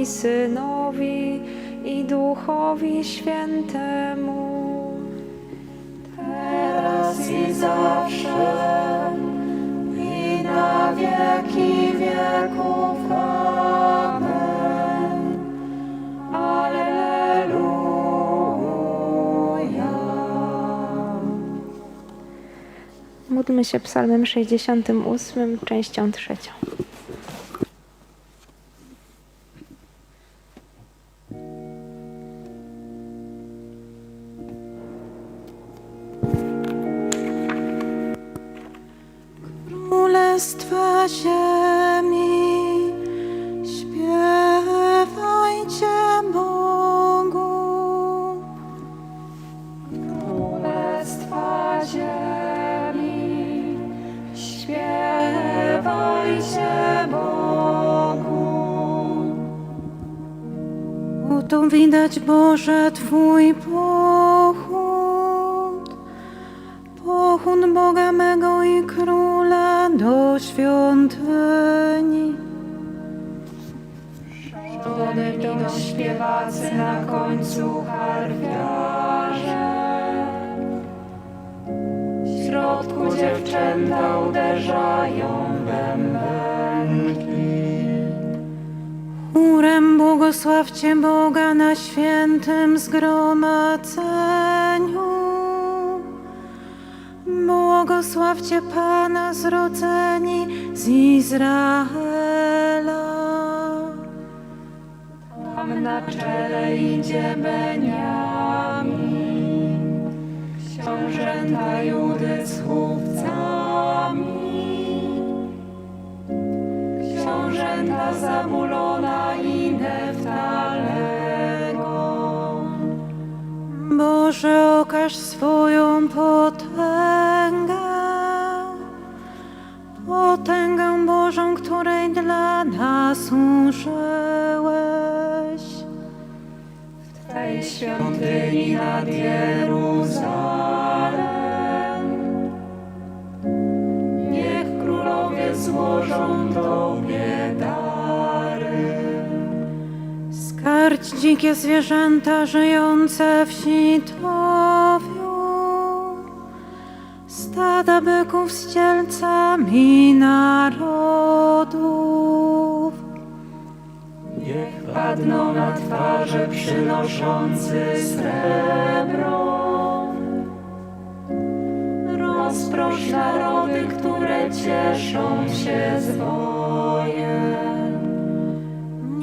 i Synowi, i Duchowi Świętemu. teraz i zawsze, i na wieki wieków. Amen. Alleluja. Módlmy się psalmem 68, częścią trzecią. Widać Boże Twój pochód, pochód Boga mego i Króla do świątyni. Odejdą śpiewacy na końcu harfiarze. W środku dziewczęta uderzają bębenki. Błogosławcie Boga na świętym zgromadzeniu. Błogosławcie Pana zrodzeni z Izraela. Tam na czele idzie Beniamin. Książęta Judy z chłopcami. Książęta Zabulona Boże, okaż swoją potęgę, potęgę Bożą, której dla nas użyłeś. W tej świątyni nad Jeruzalem. Niech królowie złożą Tobie Skarć dzikie zwierzęta żyjące w sitowiu, stada byków z cielcami narodów. Niech padną na twarze przynoszący srebro. Rozprosz narody, które cieszą się z wojen.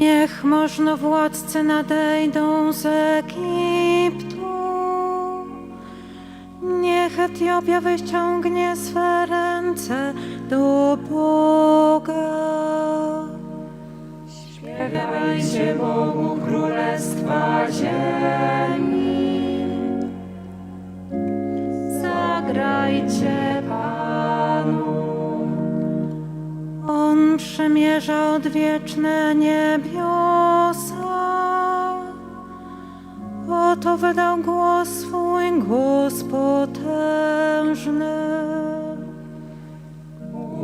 Niech można władcy nadejdą z Egiptu. Niech Etiopia wyciągnie swe ręce do Boga. Śpiewajcie Bogu Królestwa Ziemi. Zagrajcie On przymierza odwieczne niebiosa. Oto wydał głos swój, głos potężny.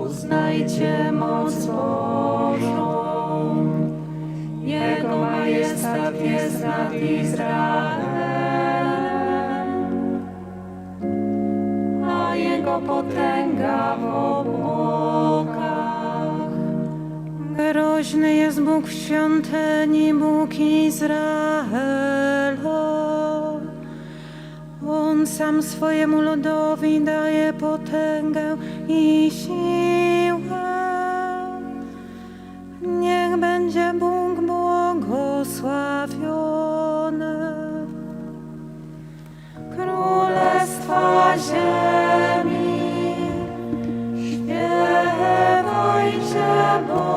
Uznajcie moc Bożą. Jego majestat jest nad Izraelem, Groźny jest Bóg w świątyni, Bóg Izraela. On sam swojemu ludowi daje potęgę i siłę. Niech będzie Bóg błogosławiony. Królestwa ziemi, śpiewajcie Bogu.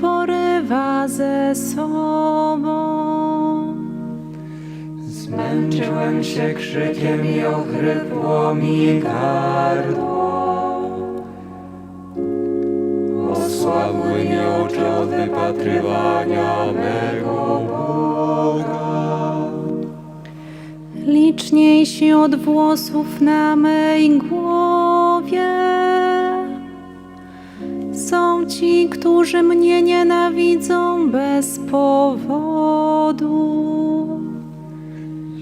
Porywa ze sobą. Zmęczyłem się krzykiem i ochrypło mi gardło. Osłabły mi oczy od wypatrywania mego Boga. liczniejsi od włosów na mej głowie. Są ci, którzy mnie nienawidzą bez powodu.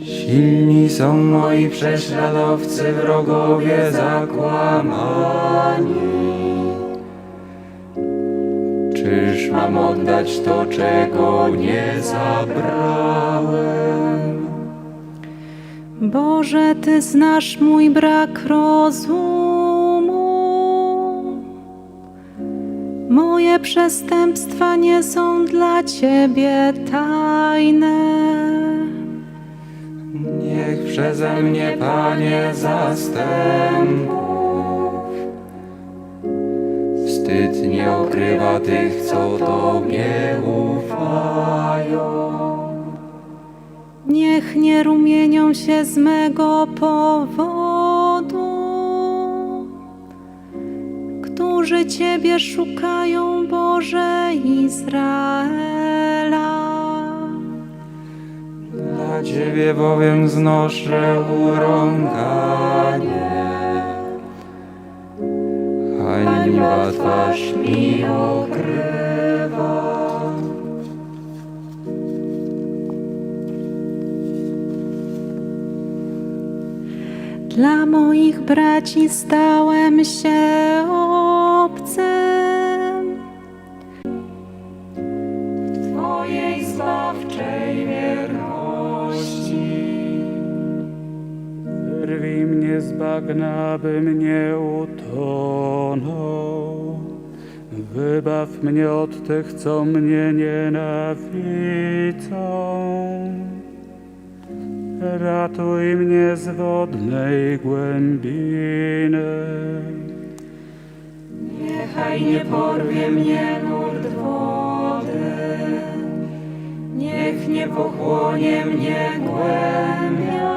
Silni są moi prześladowcy, wrogowie zakłamani. Czyż mam oddać to, czego nie zabrałem? Boże, Ty znasz mój brak rozumu. Moje przestępstwa nie są dla Ciebie tajne. Niech przeze mnie, Panie, zastępów. Wstyd nie okrywa tych, co Tobie ufają. Niech nie rumienią się z mego powodu, którzy Ciebie szukają, Boże Izraela. Dla Ciebie bowiem znoszę urąganie. Hańba twarz mi okrywa. Dla moich braci stałem się obcym. Twojej zbawczej wierności. Wyrwij mnie z bagna, bym nie utonął. Wybaw mnie od tych, co mnie nienawidzą. Ratuj mnie z wodnej głębiny. Niechaj nie porwie mnie nurt wody, niech nie pochłonie mnie głębia.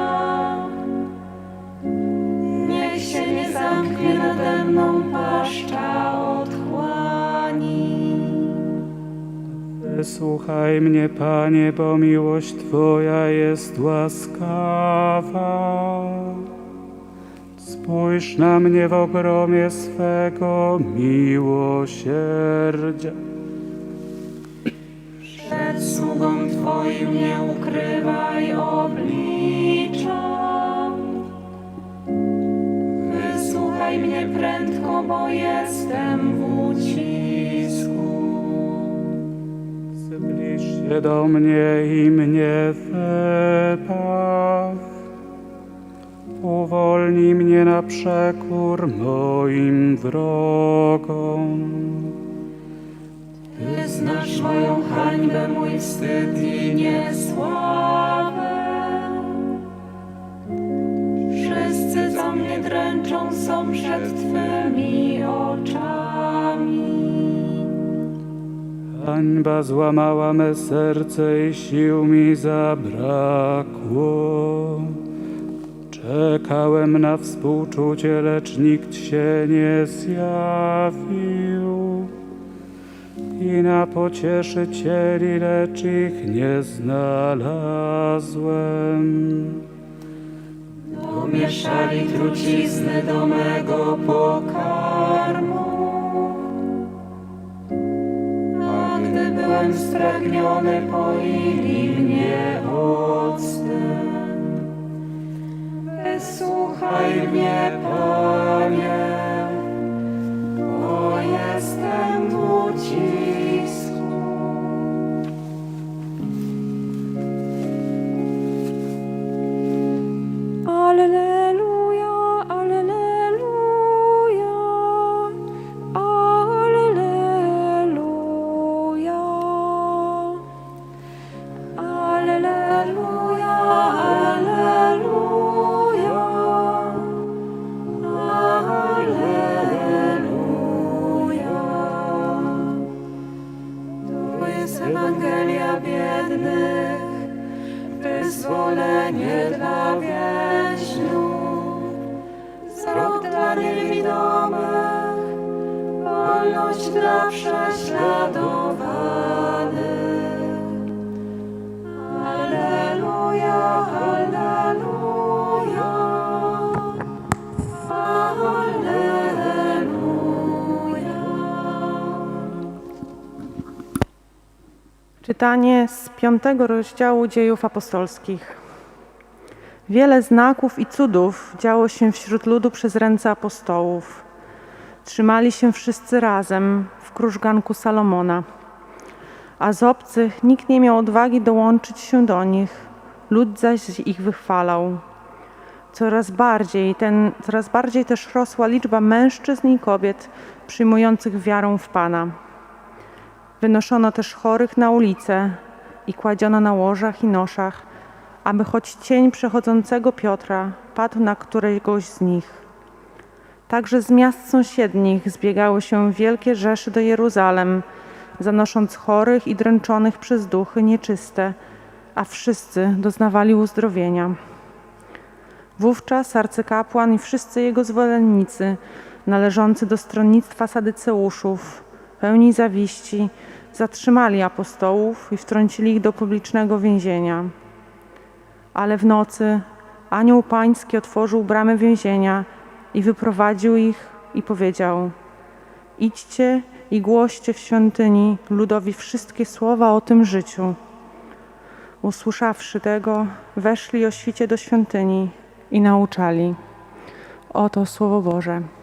Niech się nie zamknie nade mną paszcza otchłani. Wysłuchaj mnie, Panie, bo miłość Twoja jest łaskawa. Spójrz na mnie w ogromie swego miłosierdzia. Przed sługą Twoim nie ukrywaj oblicza. Wysłuchaj mnie prędko, bo jestem w ucisku. Zbliż się do mnie i mnie wybaw. Uwolnij mnie na przekór moim wrogom. Ty znasz moją hańbę, mój wstyd i niesławę. Wszyscy, co mnie dręczą, są przed Twymi oczami. Hańba złamała me serce i sił mi zabrakło. Czekałem na współczucie, lecz nikt się nie zjawił. I na pocieszycieli, lecz ich nie znalazłem. Domieszali trucizny do mego pokarmu. A gdy byłem spragniony, poili mnie octem. Wysłuchaj mnie, Panie, bo jestem Czytanie z piątego rozdziału dziejów apostolskich. Wiele znaków i cudów działo się wśród ludu przez ręce apostołów. Trzymali się wszyscy razem w krużganku Salomona. A z obcych nikt nie miał odwagi dołączyć się do nich, lud zaś ich wychwalał. Coraz bardziej, ten, coraz bardziej też rosła liczba mężczyzn i kobiet przyjmujących wiarę w Pana. Wynoszono też chorych na ulice i kładziono na łożach i noszach, aby choć cień przechodzącego Piotra padł na któregoś z nich. Także z miast sąsiednich zbiegały się wielkie rzeszy do Jeruzalem, zanosząc chorych i dręczonych przez duchy nieczyste, a wszyscy doznawali uzdrowienia. Wówczas arcykapłan i wszyscy jego zwolennicy, należący do stronnictwa sadyceuszów, pełni zawiści, zatrzymali apostołów i wtrącili ich do publicznego więzienia. Ale w nocy anioł pański otworzył bramy więzienia i wyprowadził ich i powiedział: Idźcie i głoście w świątyni ludowi wszystkie słowa o tym życiu. Usłyszawszy tego, weszli o świcie do świątyni i nauczali. Oto słowo Boże.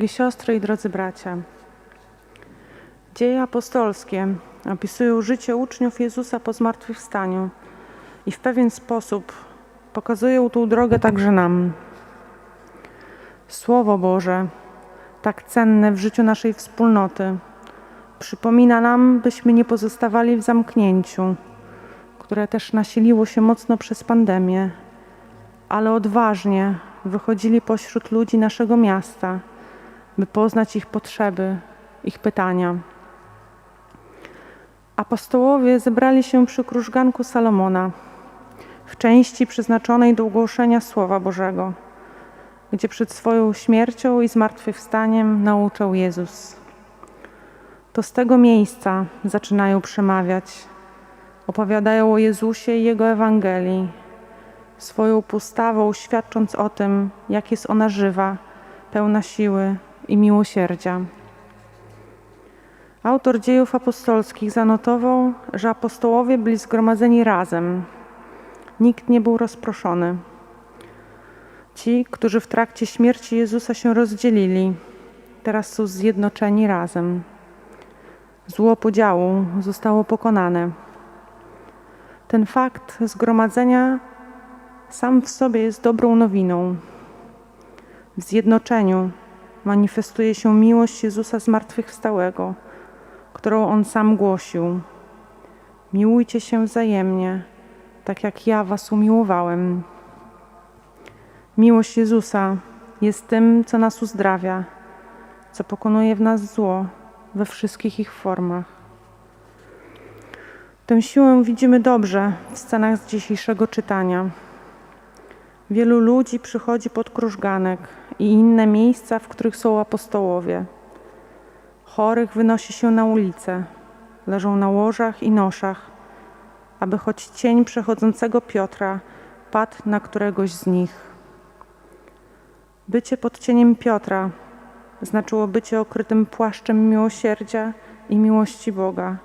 Drogie siostry i drodzy bracia, dzieje apostolskie opisują życie uczniów Jezusa po zmartwychwstaniu i w pewien sposób pokazują tą drogę także nam. Słowo Boże, tak cenne w życiu naszej wspólnoty, przypomina nam, byśmy nie pozostawali w zamknięciu, które też nasiliło się mocno przez pandemię, ale odważnie wychodzili pośród ludzi naszego miasta, by poznać ich potrzeby, ich pytania. Apostołowie zebrali się przy krużganku Salomona, w części przeznaczonej do ogłoszenia Słowa Bożego, gdzie przed swoją śmiercią i zmartwychwstaniem nauczał Jezus. To z tego miejsca zaczynają przemawiać. Opowiadają o Jezusie i Jego Ewangelii, swoją postawą świadcząc o tym, jak jest ona żywa, pełna siły i miłosierdzia. Autor dziejów apostolskich zanotował, że apostołowie byli zgromadzeni razem. Nikt nie był rozproszony. Ci, którzy w trakcie śmierci Jezusa się rozdzielili, teraz są zjednoczeni razem. Zło podziału zostało pokonane. Ten fakt zgromadzenia sam w sobie jest dobrą nowiną. W zjednoczeniu manifestuje się miłość Jezusa zmartwychwstałego, którą On sam głosił. Miłujcie się wzajemnie, tak jak ja was umiłowałem. Miłość Jezusa jest tym, co nas uzdrawia, co pokonuje w nas zło we wszystkich ich formach. Tę siłę widzimy dobrze w scenach z dzisiejszego czytania. Wielu ludzi przychodzi pod krużganek i inne miejsca, w których są apostołowie. Chorych wynosi się na ulice, leżą na łożach i noszach, aby choć cień przechodzącego Piotra padł na któregoś z nich. Bycie pod cieniem Piotra znaczyło bycie okrytym płaszczem miłosierdzia i miłości Boga,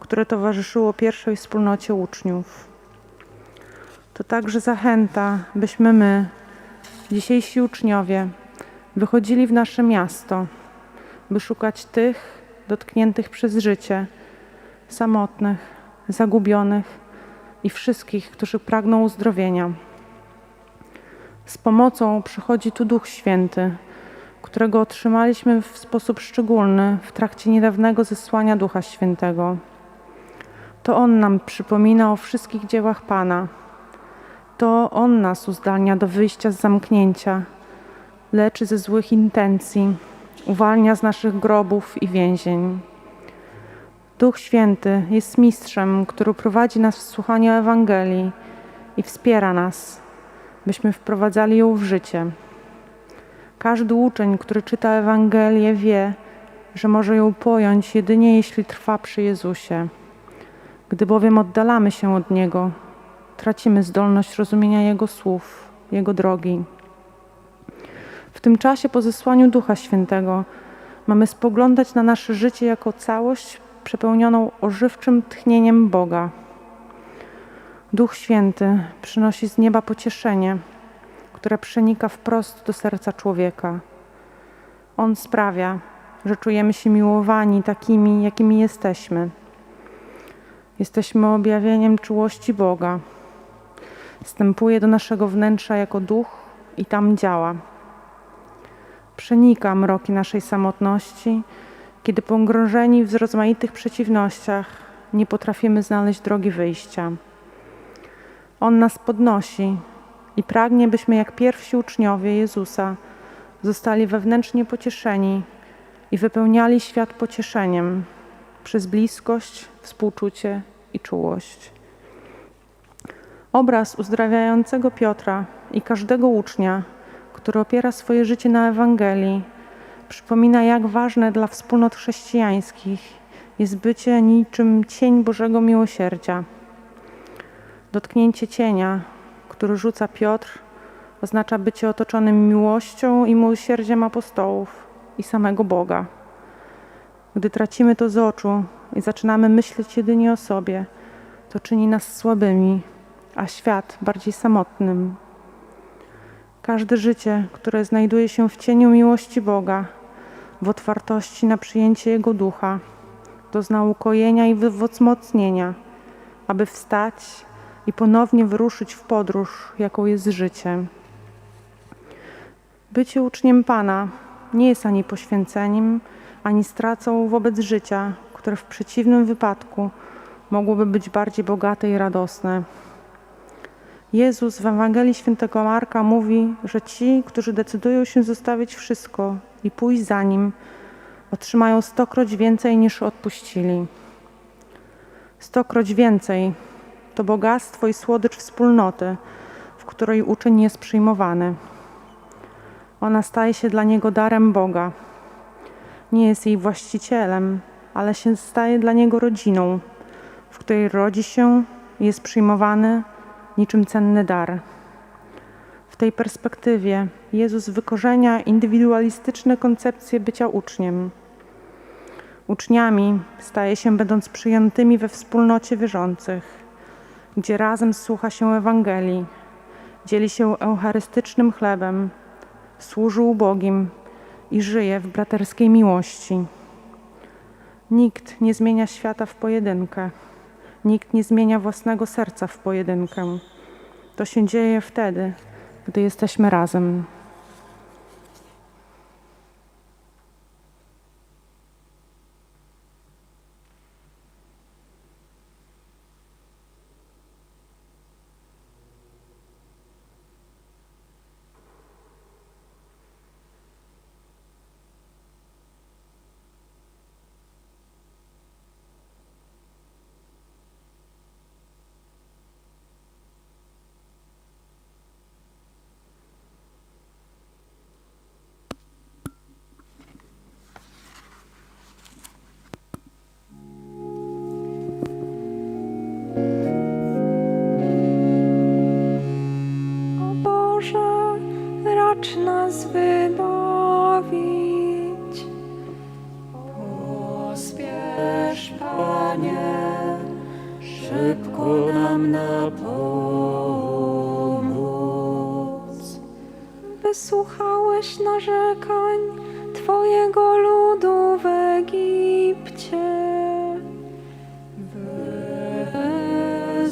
które towarzyszyło pierwszej wspólnocie uczniów. To także zachęta, byśmy my, dzisiejsi uczniowie, wychodzili w nasze miasto, by szukać tych dotkniętych przez życie, samotnych, zagubionych i wszystkich, którzy pragną uzdrowienia. Z pomocą przychodzi tu Duch Święty, którego otrzymaliśmy w sposób szczególny w trakcie niedawnego zesłania Ducha Świętego. To On nam przypomina o wszystkich dziełach Pana. To On nas uzdalnia do wyjścia z zamknięcia, leczy ze złych intencji, uwalnia z naszych grobów i więzień. Duch Święty jest mistrzem, który prowadzi nas w słuchaniu Ewangelii i wspiera nas, byśmy wprowadzali ją w życie. Każdy uczeń, który czyta Ewangelię, wie, że może ją pojąć jedynie jeśli trwa przy Jezusie. Gdy bowiem oddalamy się od Niego, tracimy zdolność rozumienia Jego słów, Jego drogi. W tym czasie po zesłaniu Ducha Świętego mamy spoglądać na nasze życie jako całość przepełnioną ożywczym tchnieniem Boga. Duch Święty przynosi z nieba pocieszenie, które przenika wprost do serca człowieka. On sprawia, że czujemy się miłowani takimi, jakimi jesteśmy. Jesteśmy objawieniem czułości Boga. Wstępuje do naszego wnętrza jako duch i tam działa. Przenika mroki naszej samotności, kiedy pogrążeni w rozmaitych przeciwnościach nie potrafimy znaleźć drogi wyjścia. On nas podnosi i pragnie, byśmy jak pierwsi uczniowie Jezusa zostali wewnętrznie pocieszeni i wypełniali świat pocieszeniem przez bliskość, współczucie i czułość. Obraz uzdrawiającego Piotra i każdego ucznia, który opiera swoje życie na Ewangelii, przypomina, jak ważne dla wspólnot chrześcijańskich jest bycie niczym cień Bożego miłosierdzia. Dotknięcie cienia, który rzuca Piotr, oznacza bycie otoczonym miłością i miłosierdziem apostołów i samego Boga. Gdy tracimy to z oczu i zaczynamy myśleć jedynie o sobie, to czyni nas słabymi, a świat bardziej samotnym. Każde życie, które znajduje się w cieniu miłości Boga, w otwartości na przyjęcie Jego ducha, dozna ukojenia i wzmocnienia, aby wstać i ponownie wyruszyć w podróż, jaką jest życie. Bycie uczniem Pana nie jest ani poświęceniem, ani stracą wobec życia, które w przeciwnym wypadku mogłoby być bardziej bogate i radosne. Jezus w Ewangelii Świętego Marka mówi, że ci, którzy decydują się zostawić wszystko i pójść za Nim, otrzymają stokroć więcej niż odpuścili. Stokroć więcej to bogactwo i słodycz wspólnoty, w której uczeń jest przyjmowany. Ona staje się dla niego darem Boga. Nie jest jej właścicielem, ale się staje dla niego rodziną, w której rodzi się jest przyjmowany niczym cenny dar. W tej perspektywie Jezus wykorzenia indywidualistyczne koncepcje bycia uczniem. Uczniami staje się będąc przyjętymi we wspólnocie wierzących, gdzie razem słucha się Ewangelii, dzieli się eucharystycznym chlebem, służy ubogim i żyje w braterskiej miłości. Nikt nie zmienia świata w pojedynkę. Nikt nie zmienia własnego serca w pojedynkę. To się dzieje wtedy, gdy jesteśmy razem.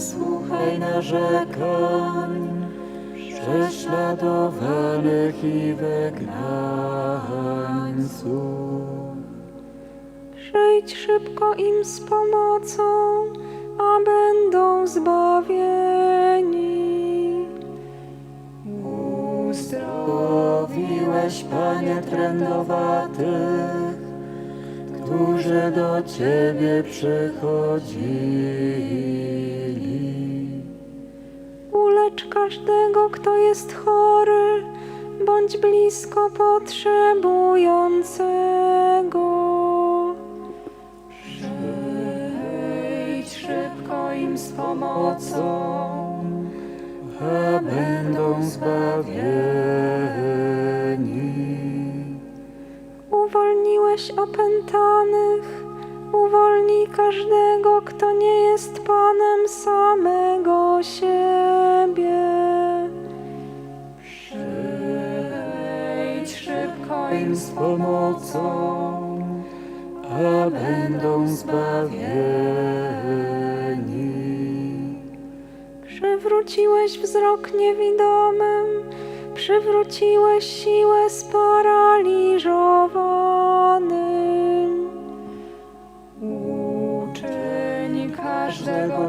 Słuchaj narzekań prześladowanych i wygnańców. Przyjdź szybko im z pomocą, a będą zbawieni. Uzdrowiłeś, Panie, trędowatych, którzy do Ciebie przychodzili. Ulecz każdego, kto jest chory, bądź blisko potrzebującego. Przyjdź szybko im z pomocą, a będą zbawieni. Uwolniłeś opętanych, uwolnij każdego, kto nie jest Panem samego siebie. Przyjdź szybko im z pomocą, a będą zbawieni. Przywróciłeś wzrok niewidomym, przywróciłeś siłę sparaliżowanym.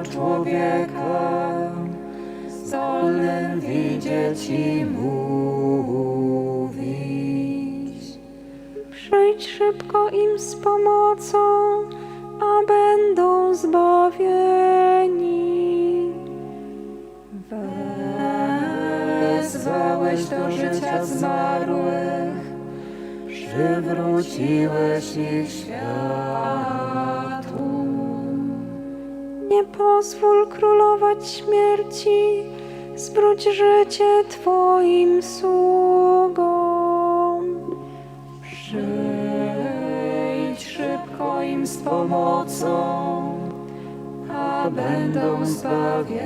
Człowieka zdolnym widzieć i mówić. Przyjdź szybko im z pomocą, a będą zbawieni. Wezwałeś do życia zmarłych, przywróciłeś ich światłu. Pozwól królować śmierci, zwróć życie Twoim sługom. Przyjdź szybko im z pomocą, a będą zbawieni.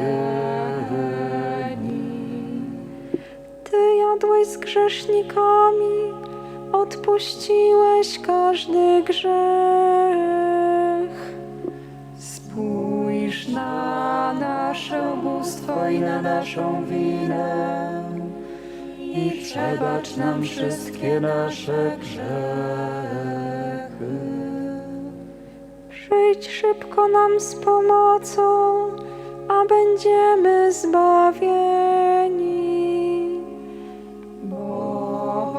Ty jadłeś z grzesznikami, odpuściłeś każdy grzech. Nasze ubóstwo i na naszą winę i przebacz nam wszystkie nasze grzechy. Przyjdź szybko nam z pomocą, a będziemy zbawieni. Bo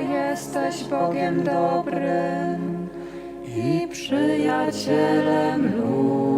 jesteś Bogiem dobrym i przyjacielem ludzi.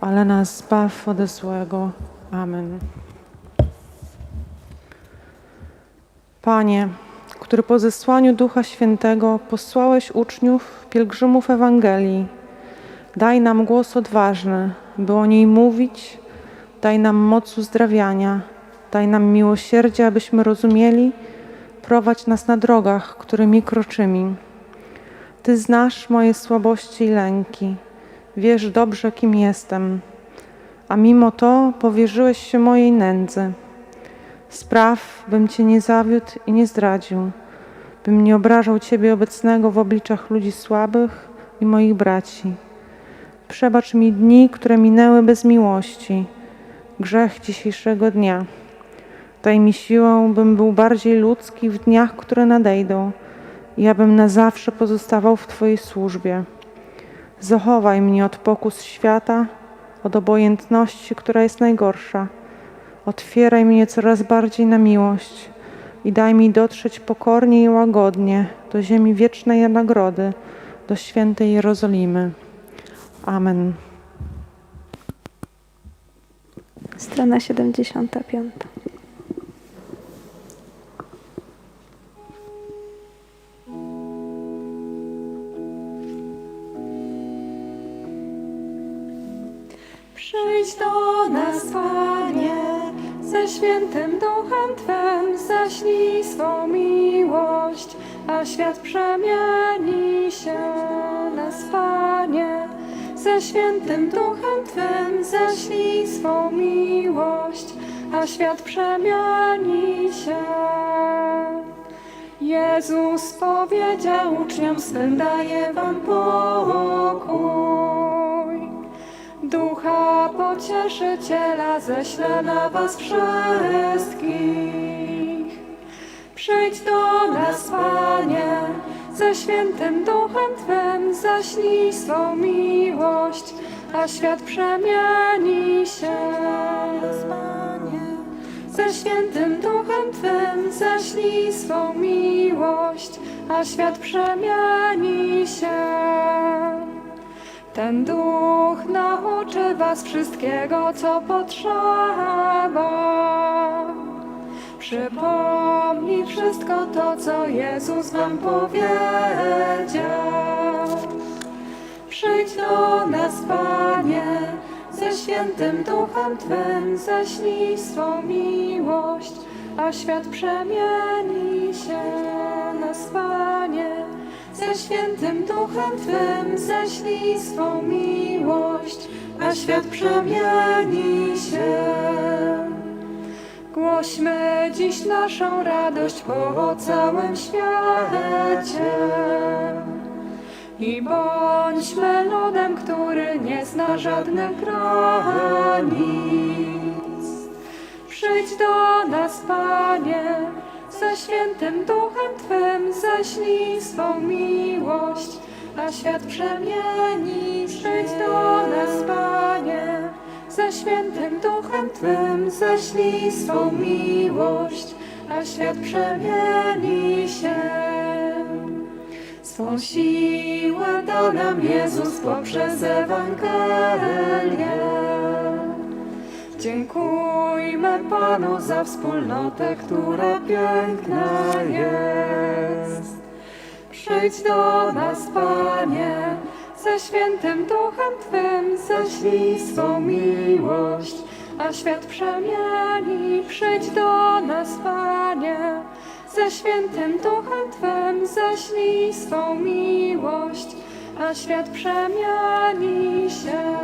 ale nas zbaw ode złego. Amen. Panie, który po zesłaniu Ducha Świętego posłałeś uczniów, pielgrzymów Ewangelii, daj nam głos odważny, by o niej mówić, daj nam moc uzdrawiania, daj nam miłosierdzie, abyśmy rozumieli, prowadź nas na drogach, którymi kroczymy. Ty znasz moje słabości i lęki, wiesz dobrze, kim jestem, a mimo to powierzyłeś się mojej nędzy. Spraw, bym Cię nie zawiódł i nie zdradził, bym nie obrażał Ciebie obecnego w obliczach ludzi słabych i moich braci. Przebacz mi dni, które minęły bez miłości, grzech dzisiejszego dnia. Daj mi siłę, bym był bardziej ludzki w dniach, które nadejdą, i abym na zawsze pozostawał w Twojej służbie. Zachowaj mnie od pokus świata, od obojętności, która jest najgorsza. Otwieraj mnie coraz bardziej na miłość i daj mi dotrzeć pokornie i łagodnie do ziemi wiecznej nagrody, do świętej Jerozolimy. Amen. Strona 75. Przyjdź do nas, Panie, ze świętym duchem Twym, zaślij swą miłość, a świat przemieni się nas, Panie. Ze świętym duchem Twym, zaślij swą miłość, a świat przemieni się. Jezus powiedział uczniom swym, daję wam pokój. Ducha pocieszyciela ześlę na was wszystkich. Przyjdź do nas, Panie, ze świętym duchem Twym, zaślij swą miłość, a świat przemieni się. Ze świętym duchem Twym, zaślij swą miłość, a świat przemieni się. Ten duch nauczy was wszystkiego, co potrzeba. Przypomnij wszystko to, co Jezus wam powiedział. Przyjdź do nas, Panie, ze świętym duchem Twym, zaślij swą miłość, a świat przemieni się nas, Panie. Ze świętym duchem Twym, zaślij swą miłość, a świat przemieni się. Głośmy dziś naszą radość po całym świecie. I bądźmy ludem, który nie zna żadnych granic. Przyjdź do nas, Panie, ze świętym duchem Twym, zaślij swą miłość, a świat przemieni. Przyjdź do nas, Panie, ze świętym duchem Twym, zaślij swą miłość, a świat przemieni się. Swą siłę da nam Jezus poprzez Ewangelię. Dziękujmy Panu za wspólnotę, która piękna jest. Przyjdź do nas, Panie, ze świętym duchem Twym, zaślij swą miłość, a świat przemieni. Przyjdź do nas, Panie, ze świętym duchem Twym, zaślij swą miłość, a świat przemieni się.